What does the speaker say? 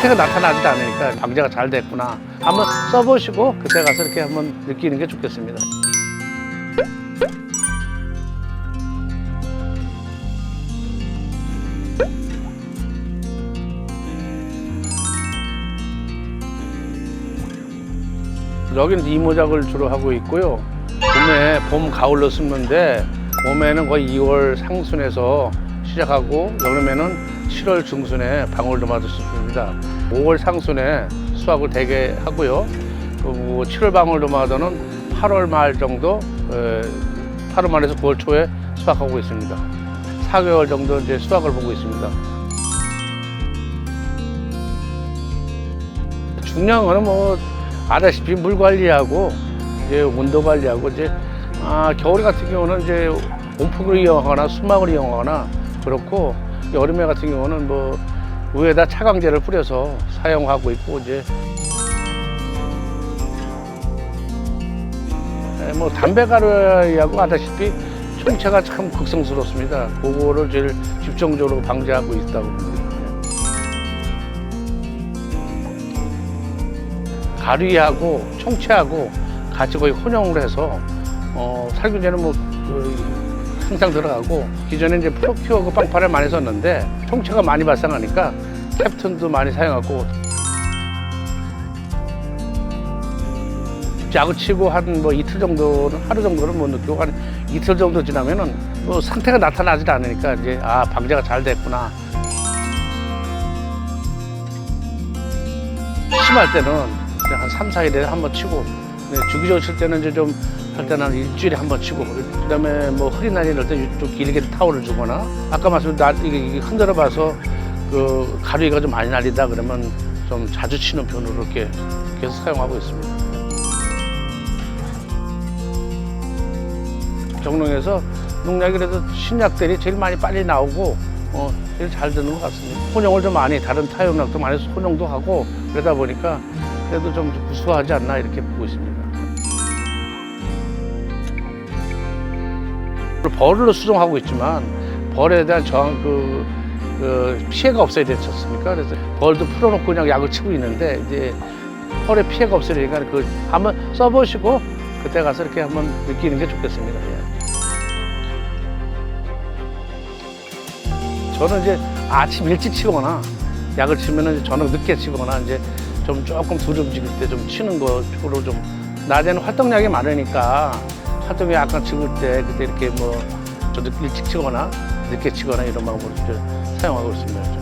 상태가 나타나지 않으니까 방제가 잘 됐구나. 한번 써보시고 그때 가서 이렇게 한번 느끼는 게 좋겠습니다. 여기는 이모작을 주로 하고 있고요. 봄에 봄 가을로 심는데 봄에는 거의 2월 상순에서 시작하고 여름에는 7월 중순에 방울도마도 심습니다. 5월 상순에 수확을 대개 하고요. 그리고 7월 방울도마도는 8월 말 정도, 에, 8월 말에서 9월 초에 수확하고 있습니다. 4개월 정도 이제 수확을 보고 있습니다. 중요한 거는 뭐 아다시피 물 관리하고 이제 온도 관리하고 이제 아 겨울 같은 경우는 이제 온풍을 이용하거나 수막을 이용하거나 그렇고 여름에 같은 경우는 뭐 위에다 차광제를 뿌려서 사용하고 있고 이제 에, 뭐 담배가루하고 아다시피 총체가 참 극성스럽습니다. 그거를 제일 집중적으로 방지하고 있다고 봅니다. 가루하고 총체하고 같이 거의 혼용을 해서 어, 살균제는 뭐 거의 항상 들어가고 기존에 이제 프로큐어 그 빵파를 많이 썼는데 총체가 많이 발생하니까 캡틴도 많이 사용하고. 약을 치고 한 뭐 이틀 정도는 하루 정도는 못 느끼고 한 이틀 정도 지나면은 뭐 상태가 나타나지 않으니까 이제 아 방제가 잘 됐구나. 심할 때는 그냥 한 3, 4일에 한 번 치고 네, 주기적으로 칠 때는 이제 좀 할 때는 한 일주일에 한 번 치고 그다음에 뭐 흐린 날이 이럴 때좀 길게 타월을 주거나 아까 말씀 나 이게, 흔들어 봐서 그 가루가 좀 많이 날린다 그러면 좀 자주 치는 편으로 이렇게 계속 사용하고 있습니다. 경농에서 농약이 그래도 신약들이 제일 많이 빨리 나오고 어, 제일 잘 되는 것 같습니다. 혼용을 좀 많이 다른 타용약도 많이 혼용도 하고 그러다 보니까 그래도 좀 우수하지 않나 이렇게 보고 있습니다. 벌을 수정하고 있지만 벌에 대한 저항 그, 그 피해가 없어야 되지 않습니까? 그래서 벌도 풀어놓고 그냥 약을 치고 있는데 이제 펄에 피해가 없으니까 그 한번 써보시고 그때 가서 이렇게 한번 느끼는 게 좋겠습니다. 예. 저는 이제 아침 일찍 치거나 약을 치면은 저녁 늦게 치거나 이제 좀 조금 덜 움직일 때 좀 치는 거 쪽으로 좀 낮에는 활동량이 많으니까 활동이 약간 죽을 때 그때 이렇게 뭐 저도 일찍 치거나 늦게 치거나 이런 이제 사용하고 있습니다.